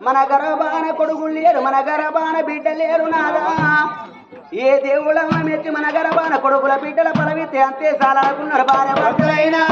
మన గరబాన కొడుకు లేరు మన గరబాన బిడ్డ లేరు నాదా. ఏ దేవుళ్ళ మెచ్చి మన గరబాన కొడుకుల బిడ్డల పరవితే అంతే సాలనుకున్నారు భార్య భర్తలైనా.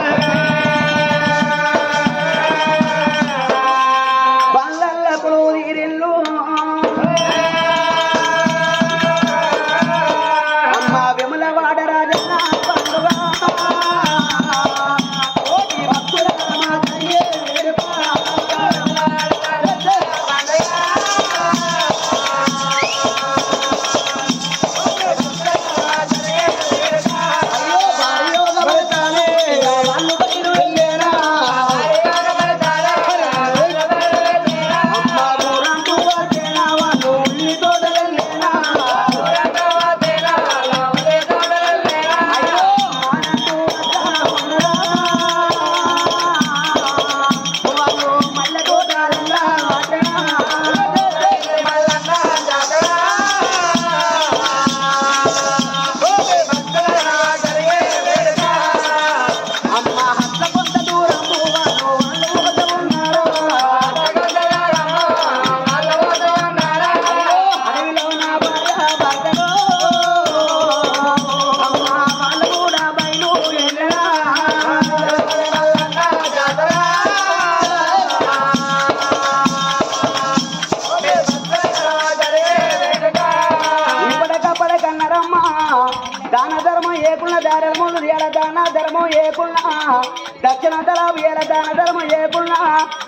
దాన ధర్మ చేయకుండా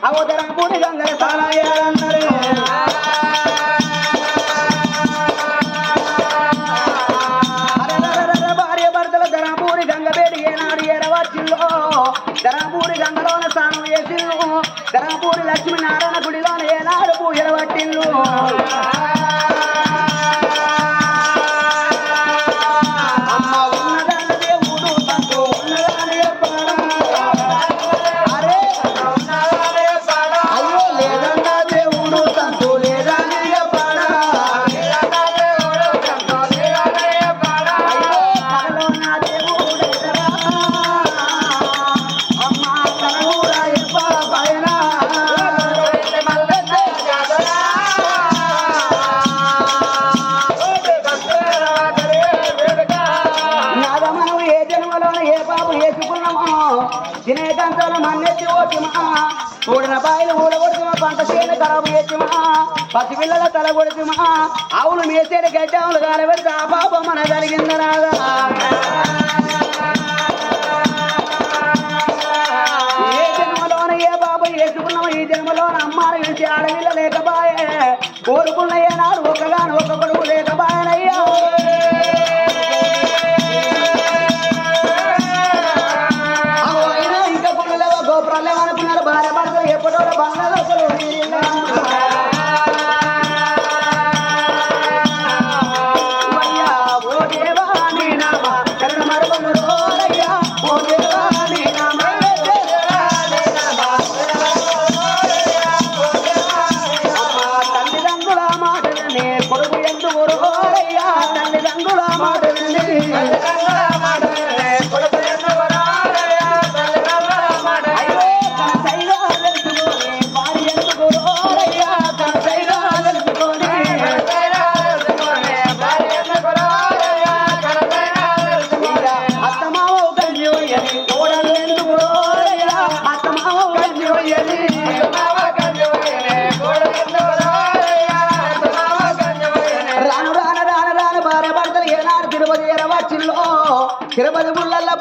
అవతరం పూడి గంగర తాళయ్యారన్నారు పసి పిల్లల తల కొడుతుమా అవును మీసేరు గడ్డవులు కాలవరి కాపాపమన జరిగింది రాదా. ఏ జన్మలోన ఏ బాబు వేసుకున్నాము ఈ జన్మలోన అమ్మారు ఆడవిల్ల లేకపోయే కోరుకు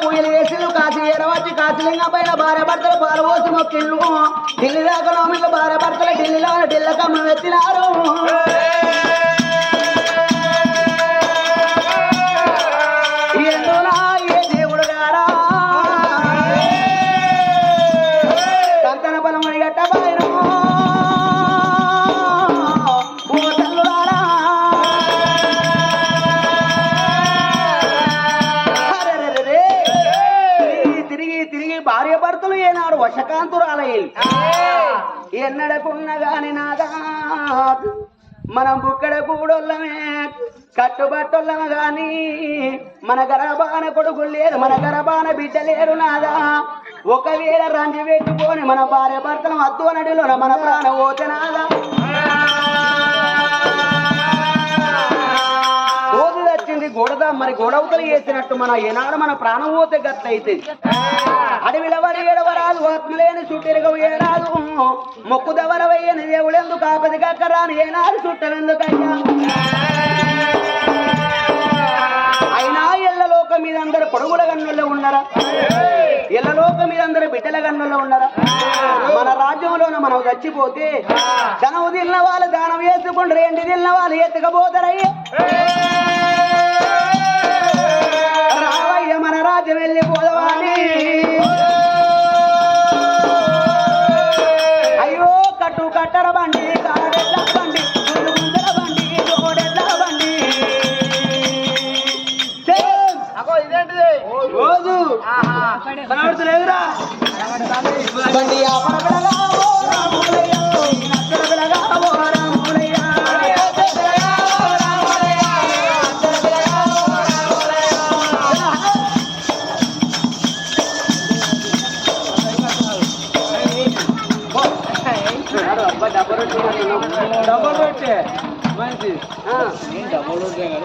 పూజలు వేసిరు కాశీ ఎరవచ్చి కాశీలింగం పైన భార్య భర్తలు పాలవోసి మొక్కిళ్ళు ఢిల్లీ దాకా నోమిళ్ళు భార్య భర్తలు ఢిల్లీలో ఢిల్లకమ్మ వెత్తినారు. ఎన్నడకున్నగాని నాదా మనం బుక్కడ కూడోళ్ళమే కట్టుబట్టొల్లం గాని మన గరబాన కొడుకు లేదు మన గరబాన బిడ్డ లేరు నాదా ఒకవేళ రంజి పెట్టుకొని మన భార్య భర్తను అద్దు నడిలో మన ప్రాణ ఓతే నాదా వరద మరి గొడవతలు వేసినట్టు మన ఏనాడు మన ప్రాణం పోతే గట్లయితే. అయితే ఎడవరాదు ఆత్మలేని చుట్టెరగవు ఏనాడు. మొక్కు దవర దేవుడెందుకు ఆపది కక్కరాని ఏనాడు చుట్టెందుకయ్యా అయినా ఎల్లలోక మీద అందరు పొడుగుల గన్నుల్లో ఉన్నారా? ఎల్లలోక మీద అందరు బిడ్డల గన్నుల్లో ఉన్నారా? మన రాజ్యంలోన మనం చచ్చిపోతే ధనం తిన్న వాళ్ళు దానం వేసుకుంటారు ఏంటి తిన్న వాళ్ళు ఎత్తుకపోతారయ్యే? రాజ్యం వెళ్ళిపోదవాని అయ్యో కట్టు కట్టర బండి జోడెడ్ల రోజు కనబడుతులేదురా బండి ఆ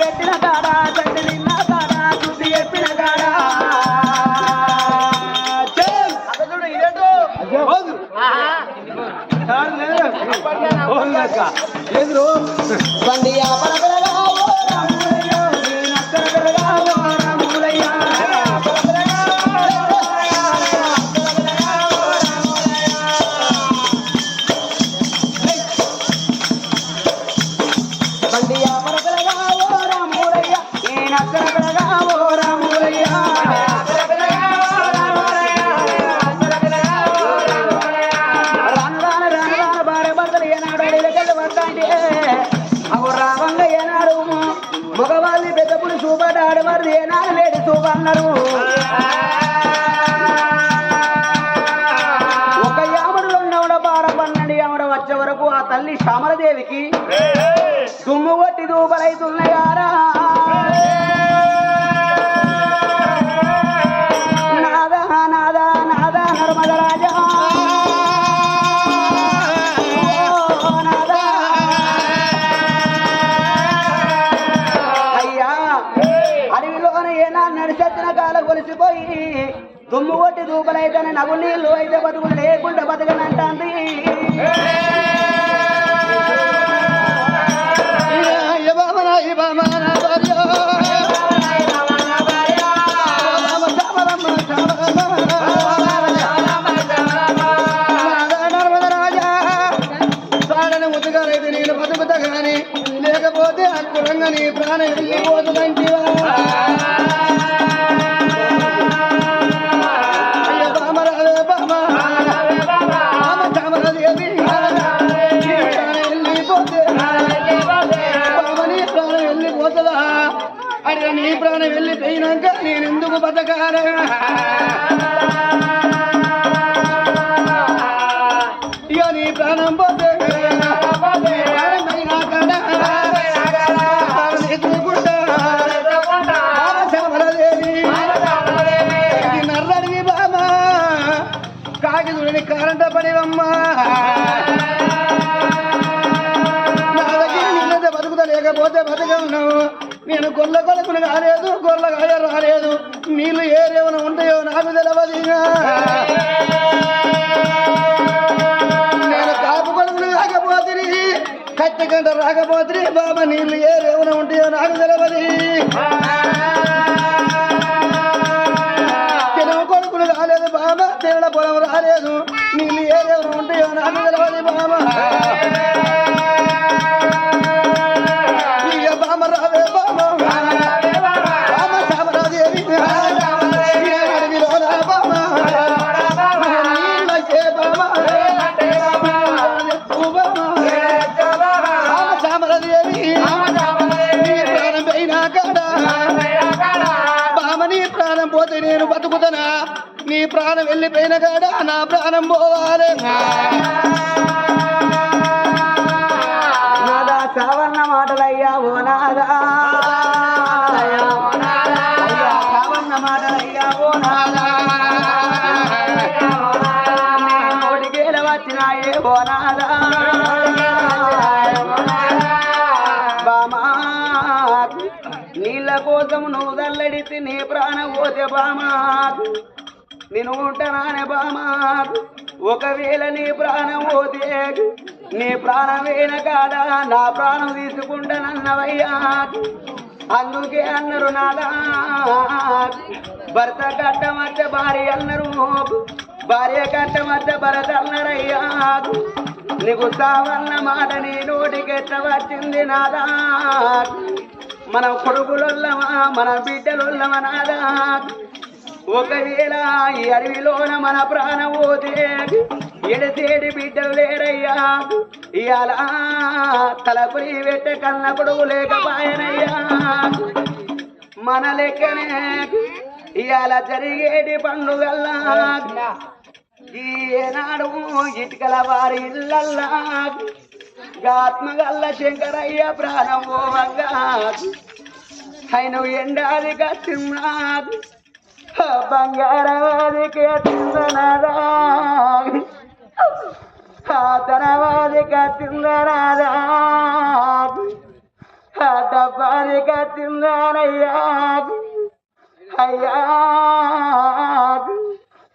పెట్టిన కాడ, తండ్రి నిన్న కాడ, శుద్ధి చెప్పిన కాడ. చూడు ఇదేంటో బండి తల్లి శ్యామలదేవికి దుమ్ము కొట్టి దూపలైతున్నాయారా దుమ్ము కొట్టి దూపలైతేనే నగు నీళ్ళు అయితే బతుకులు లేకుండా బతకనంటాంది. లేకపోతే అక్కడ నీ ప్రాణం వెళ్ళిపోతుందంటివా వెళ్ళిపోయినాక నేను ఎందుకు బతకారా గొల్ల కొడుకుని కాలేదు గొల్ల కాయ రాలేదు. నీళ్ళు ఏరేమైనా ఉంటాయో నాకు తెలవదు నేను కాపు కొడుకుని కాకపోతే కట్టె గంట రాకపోతే బాబా నీళ్ళు ఏరేమైనా ఉంటాయో నాకు తెలవదు నేను బతుకుతనా? నీ ప్రాణం వెళ్ళిపోయిన కాడ నా ప్రాణం పోవాలి. నాదా సావన్న మాటలయ్యా ఓ నాదా. కోసం నువ్వు దల్లడితే నీ ప్రాణ పోతే బామా నేను ఉంటానే బామా ఒకవేళ నీ ప్రాణం పోతే నీ ప్రాణమేన కాదా? నా ప్రాణం తీసుకుంటానన్నవయ్యా అందుకే అన్నారు నాదా. భర్త కట్టమచ్చ భార్య అన్నారు. భార్య కట్టమచ్చ భరత అన్నారయ్యా. నీకు సావన్న మాట నీ నోటికెట్ట వచ్చింది నాదా. మన కొడుకులొల్లమా మన బిడ్డలొల్లమా నాదా ఒకవేళ ఈ అడవిలోన మన ప్రాణం పోతే ఎడతేడి బిడ్డలు లేరయ్యా? ఇవాళ తలపురి పెట్ట కన్న కొడుకు లేకపాయనయ్యా. మన లెక్కనే ఇవాళ జరిగేటి పండుగల్లా. ఈ ఏనాడు ఇటుకల వారి ఇళ్ళల్లా. ఆత్మగల్ల శంకరయ్య ప్రాణం పోవంగా ఆయన ఎండాది కట్టినాడు బంగారవాది కట్టిందనారా తనవాది కట్టిందనారా డబ్బాది కట్టిందనయ్యా అయ్యా.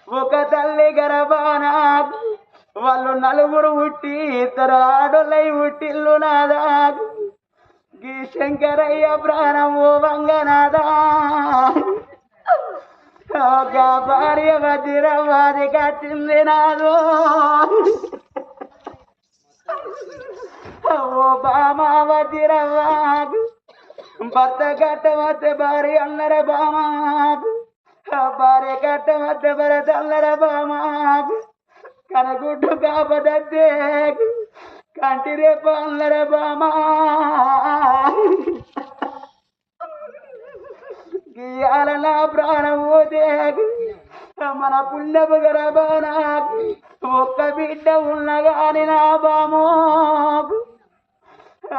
ఒక తల్లి గర్భనాథ్ వాళ్ళు నలుగురు ఉట్టి ఇద్దరు ఆడోళ్ళై ఉట్టిల్లు నాదా. గీ శంకరయ్య ప్రాణము వంగనాదా ఒక భార్య వజ్రవాది కట్టింది నాదు. ఓ బామా వజ్రవాదు భర్త కట్టవద్ద భార్య అన్నర బామాకు భార్య కట్టవద్ద భరత అల్లర బామాకు కనగుడ్డు కాపదద్దే కంటి రేపు అల్లరే బామా. గీయాల నా ప్రాణం పోతేకు మన పుణ్యపు గరబానాకు ఒక్క బిడ్డ ఉన్నగాని నా బామో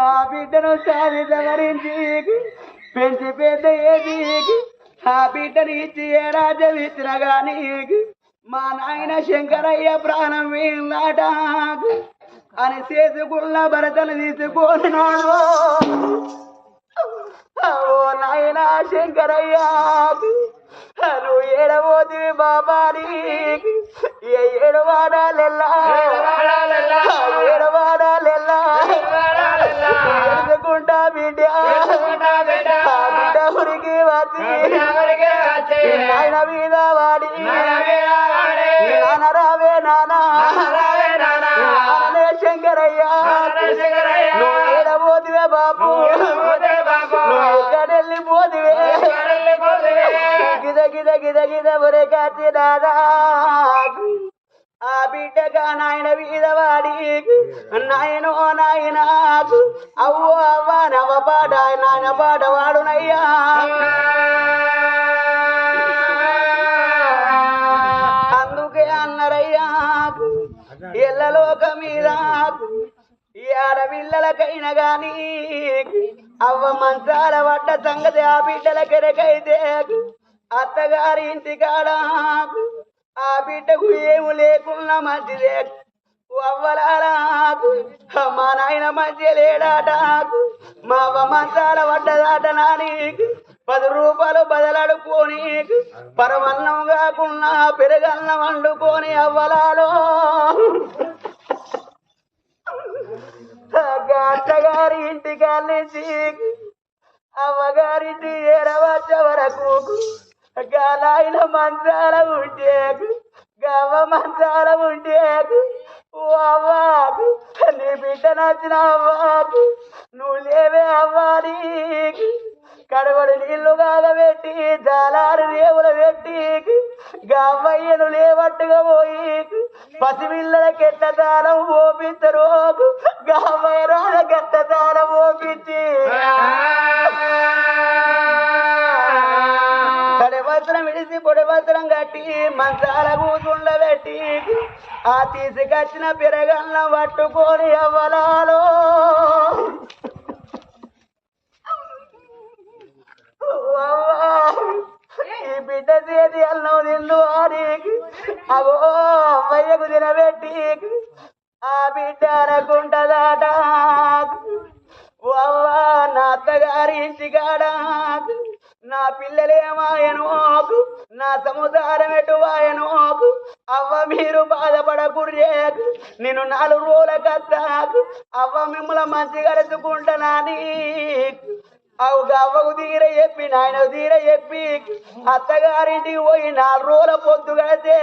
ఆ బిడ్డను సాది సవరించి పెంచి పెద్ద ఏది ఆ బిడ్డని ఇచ్చి ఏ రాజ్యం ఇచ్చిన కానీ మా నాయన శంకరయ్య ప్రాణం వీళ్ళాట. అని చేసుకున్న భరతను తీసుకున్నాడు. ఓ నాయన శంకరయ్య నువ్వు ఏడబోతివి బాబాని. ఏ ఏడవాడాలెల్లా? ఏడవాడాలెల్లా? ఎదుకుంటా బిడ్డ. బిడ్డ. ఉరికి వచ్చి ఆయన మీద గిద గిద ఒరే కాచి దాదా ఆ బిడ్డగా నాయన వీధవాడి నాయనో నాయన అవ్వ అవ్వ నవ పాట నాయన పాట వాడునయ్యా అందుకే అన్నరయ్యా ఎల్లలోక మీద ఈ ఆడపిల్లలకైనా గాని అవ్వ మంచాల వడ్డ సంగతి ఆ బిడ్డలకెరకైతే అత్తగారి ఇంటికాడ ఆ బిడ్డకు ఏమి లేకున్నా మంచిదే అవ్వలాలకు మా నాయన మధ్య లేడాటాకు మా అవ్వ మంచాల పడ్డదాట నానికి పది రూపాయలు బదలాడుకోని పరమన్నం కాకుండా పెరగన్నం వండుకొని అవ్వలాలో. అత్తగారి ఇంటికి నుంచి అవ్వగారింటి ఏడవచ్చ వరకు గాలాయిన మంచాల ఉండేకు గవ్వ మంచాల ఉండేకు అవ్వాకు నీ బిడ్డ నచ్చిన అవ్వాకు నువ్వు లేవే అవ్వాలి కడగడు నీళ్ళు కాగబెట్టి జాలారు రేవులు పెట్టి గవ్వయ్యను లేవట్టుగా పోయి పసిపిల్లలకి ఎట్ట దానం ఓపిస్తారు గవ్వయ్య రాజ గట్ట దానం ఓపించి మంచాల కూతుండబెట్టి ఆ తీసుకొచ్చిన పిరగన్న పట్టుకొని అవ్వలాలో. అవ్వా, ఈ బిడ్డ చేతి అన్నం తిండు అని అవో అమ్మయ్యకు తినబెట్టి. ఆ బిడ్డ అనకుంటదాట అవ్వా నా అత్తగారి ఇంటికాడ. నా పిల్లలేమాయను నా సముదారం ఎటువాయనోకు అవ్వ మీరు బాధపడకుర్రే నేను నాలుగు రోజుల కత్తాకు. అవ్వ మిమ్మల్ని మంచి గడుచుకుంటానని అవు అవ్వకు తీర చెప్పి నాయన తీర చెప్పి. అత్తగారింటికి పోయి నాలుగు రోజుల పొద్దు కడితే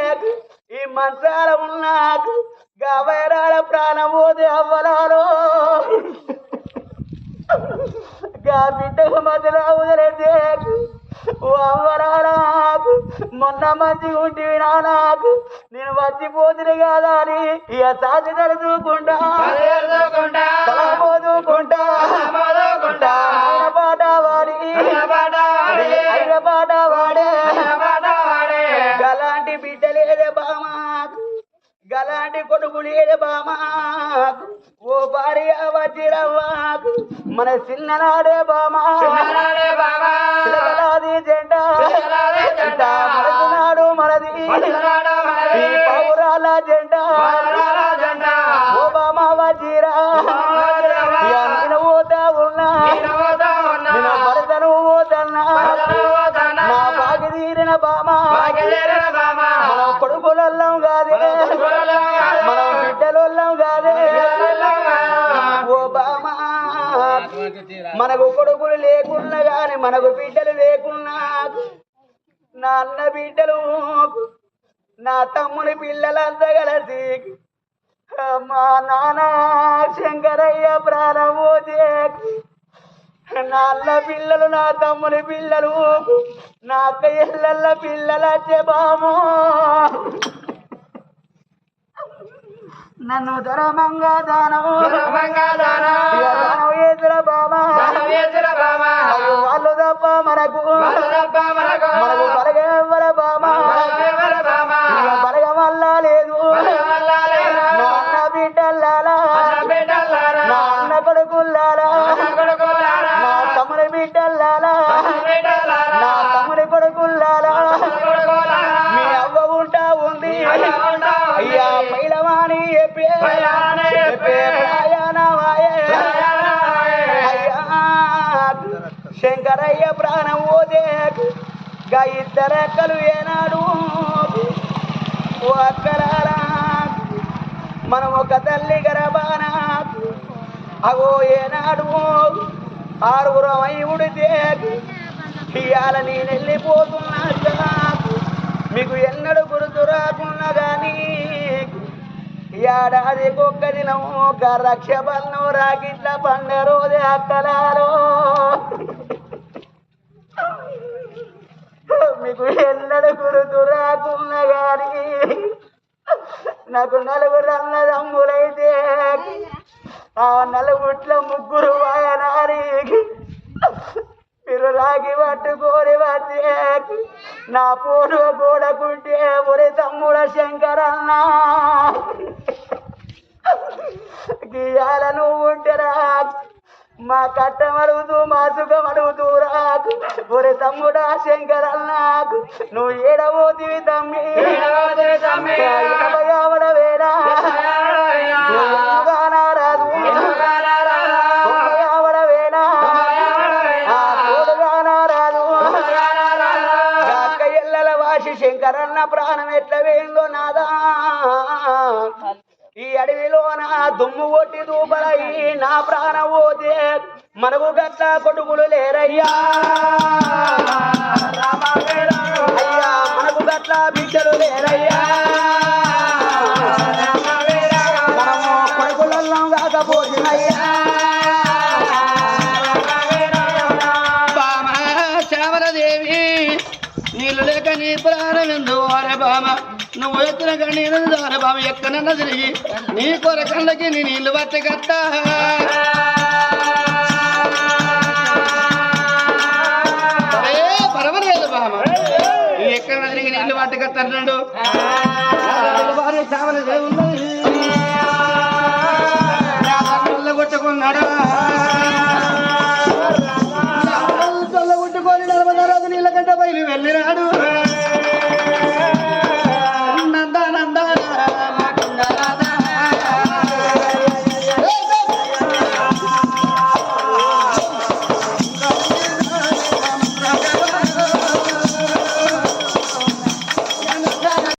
ఈ మంచాల ఉన్నాకు గవయరాల ప్రాణం పోతే అవ్వలాలో. గా బిడ్డకు మధ్యలో వదిలేదే మొన్న మంచి ఉంటివి నాకు నేను వచ్చిపోతుని కాదా అని ఇక సాధి తలుచుకుంటా పోదుకుంటా పాట వాడి పాట వాడే గలాంటి బిడ్డ లేదే బామాకు గలాంటి కొడుకు లేదే బామాకు ఓ భార్య వజ్రవ్వాకు మన చిన్ననాడే బామా. చిలకలాది జెండా. మరచునాడు మనది. ఈ పౌరాల జెండా. మనకు కొడుకులు లేకున్నా కానీ మనకు బిడ్డలు లేకున్నా నా అన్న బిడ్డలు నా తమ్ముని పిల్లలంతా కలిసి మా నాన్న శంకరయ్య ప్రారంభోదే నా అన్న పిల్లలు నా తమ్ముని పిల్లలు నా అక్క ఇళ్ళ పిల్లలు వచ్చే బాము. నన్ను ధర్మంగా దానం ఇక దానం చేసిన బామా. అయ్యో వాళ్ళు తప్ప మనకు. మనకు. బలగెవ్వర బామా. ఇక శంకరయ్య ప్రాణం ఓదే గా ఇద్దరెక్కలు ఏనాడు? ఓ అక్కలారా మనం ఒక తల్లి గరబాన అగో ఏనాడు? ఆరుగురం అయి ఉడితే ఇవాళ నేను వెళ్ళిపోతున్నా మీకు ఎన్నడు గుర్తు రాకున్నా కానీ ఏడాది ఒక్క దినం ఒక రక్షబంధం రాకిట్ల పండ రోజే అక్కలారో మీకు ఎన్నడు గుర్తు రాకున్నా నాకు నలుగురు అన్నదమ్ములైతే. ఆ నలుగుట్ల ముగ్గురు వాయనారి మీరు రాగి పట్టుకోని వచ్చే నా పోటు కూడకుంటే ఒరే తమ్ముడ శంకరన్న. గీయాల నువ్వు ఉంటరా మా కట్టం అడుగుతూ మా సుఖం అడుగుతూ రాకు. ఒరే తమ్ముడా శంకరన్నాకు నువ్వు ఏడవోతివి తమ్మి. ఆవడవేడా రాదు ఆవడవేడా రాదు. అక్క ఎల్లల వాసి శంకరన్న ప్రాణం ఎట్ల వేయిందో నాదా. ఈ అడవిలోన దుమ్ము కొట్టి దూపలయ్యి నా ప్రాణ పోతే మనకు గట్ల కొడుకులు లేరయ్యా. అయ్యా మనకు గట్ల బిడ్డలు లేరయ్యా. మనము కొడుకులలో కాకపోతున్నాయ్యా వచ్చిన నేను దాని బావి ఎక్కనన్న తిరిగి నీ కొరకండకి నీ నీళ్ళు పట్టగత్తా పర్వాలేదు బామ ఎక్కడ తిరిగి నీళ్ళు పట్టగత్తన్నాడు చావల కొట్టుకున్నాడు? కొట్టుకొని నలభై రోజు నీళ్ళ కంటే బయలు వెళ్ళినాడు